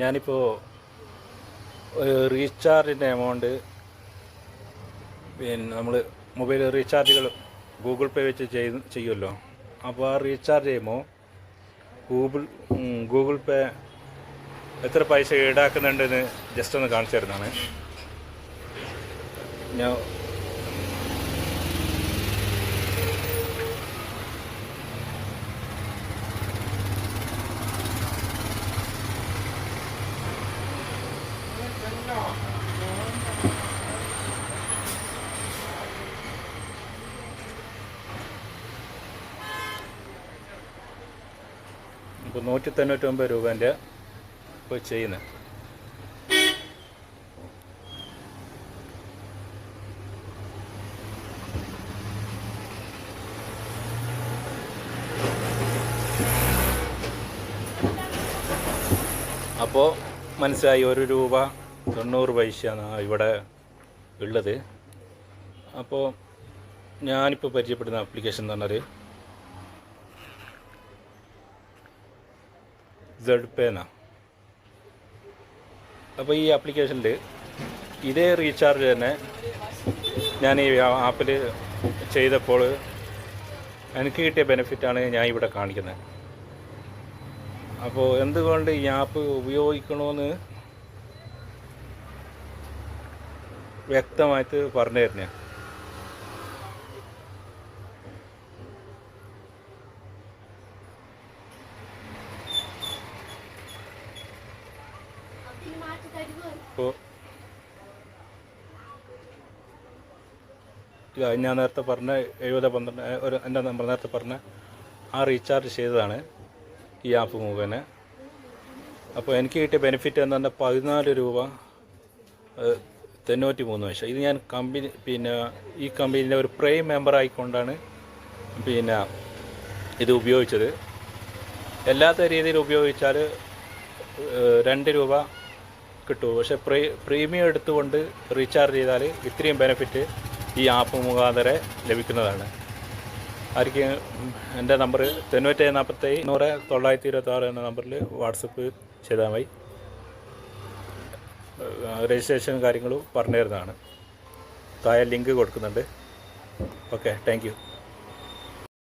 ഞാനിപ്പോൾ റീചാർജിന്റെ എമൗണ്ട് പിന്നെ നമ്മൾ മൊബൈൽ റീചാർജുകൾ ഗൂഗിൾ പേ വെച്ച് ചെയ്ത് ചെയ്യുമല്ലോ അപ്പോൾ ആ റീചാർജ് ചെയ്യുമ്പോൾ ഗൂഗിൾ ഗൂഗിൾ പേ എത്ര പൈസ ഈടാക്കുന്നുണ്ടെന്ന് ജസ്റ്റ് ഒന്ന് കാണിച്ചു തരുന്നതാണ്. ഞാൻ ഇപ്പോൾ നൂറ്റി തൊണ്ണൂറ്റൊമ്പത് രൂപേന്റെ ഇപ്പോൾ ചെയ്യുന്നത് അപ്പോൾ മനസ്സിലായി ഒരു രൂപ തൊണ്ണൂറ് പൈസയാണ് ഇവിടെ ഉള്ളത്. അപ്പോൾ ഞാനിപ്പോൾ പരിചയപ്പെടുന്ന ആപ്ലിക്കേഷൻ എന്ന് പറഞ്ഞാൽ സെഡ് പേ എന്നാ അപ്പോൾ ഈ ആപ്ലിക്കേഷനിൽ ഇതേ റീചാർജ് തന്നെ ഞാൻ ഈ ആപ്പിൽ ചെയ്തപ്പോൾ എനിക്ക് കിട്ടിയ ബെനിഫിറ്റാണ് ഞാൻ ഇവിടെ കാണിക്കുന്നത് അപ്പോൾ എന്തുകൊണ്ട് ഈ ആപ്പ് ഉപയോഗിക്കണമെന്ന് വ്യക്തമായിട്ട് പറഞ്ഞു തരുന്നേ. ഇപ്പോൾ ഞാൻ നേരത്തെ പറഞ്ഞ എഴുപത് പന്ത്രണ്ട് ഒരു എന്റെ നമ്പർ നേരത്തെ പറഞ്ഞ ആ റീചാർജ് ചെയ്തതാണ് ഈ ആപ്പ് മുഖേന. അപ്പോൾ എനിക്ക് കിട്ടിയ ബെനിഫിറ്റ് എന്ന് പറഞ്ഞാൽ പതിനാല് രൂപ തൊണ്ണൂറ്റി മൂന്ന് പൈസ. ഇത് ഞാൻ കമ്പനി പിന്നെ ഈ കമ്പനീന്റെ ഒരു പ്രൈം മെമ്പർ ആയിക്കൊണ്ടാണ് പിന്നെ ഇത് ഉപയോഗിച്ചത്. എല്ലാത്ത രീതിയിൽ ഉപയോഗിച്ചാൽ രണ്ട് രൂപ കിട്ടും. പക്ഷെ പ്രീ പ്രീമിയം എടുത്തുകൊണ്ട് റീചാർജ് ചെയ്താൽ ഇത്രയും ബെനിഫിറ്റ് ഈ ആപ്പ് മുഖാന്തരം ലഭിക്കുന്നതാണ്. ആർക്ക് എന്റെ നമ്പർ തൊണ്ണൂറ്റേഴ് നാൽപ്പത്തേഴ് നൂറ് തൊള്ളായിരത്തി ഇരുപത്തി ആറ് എന്ന നമ്പറിൽ വാട്സപ്പ് ചെയ്താൽ മതി രജിസ്ട്രേഷൻ കാര്യങ്ങളും പറഞ്ഞു തരുന്നതാണ്. താഴെ ലിങ്ക് കൊടുക്കുന്നുണ്ട്. Okay thank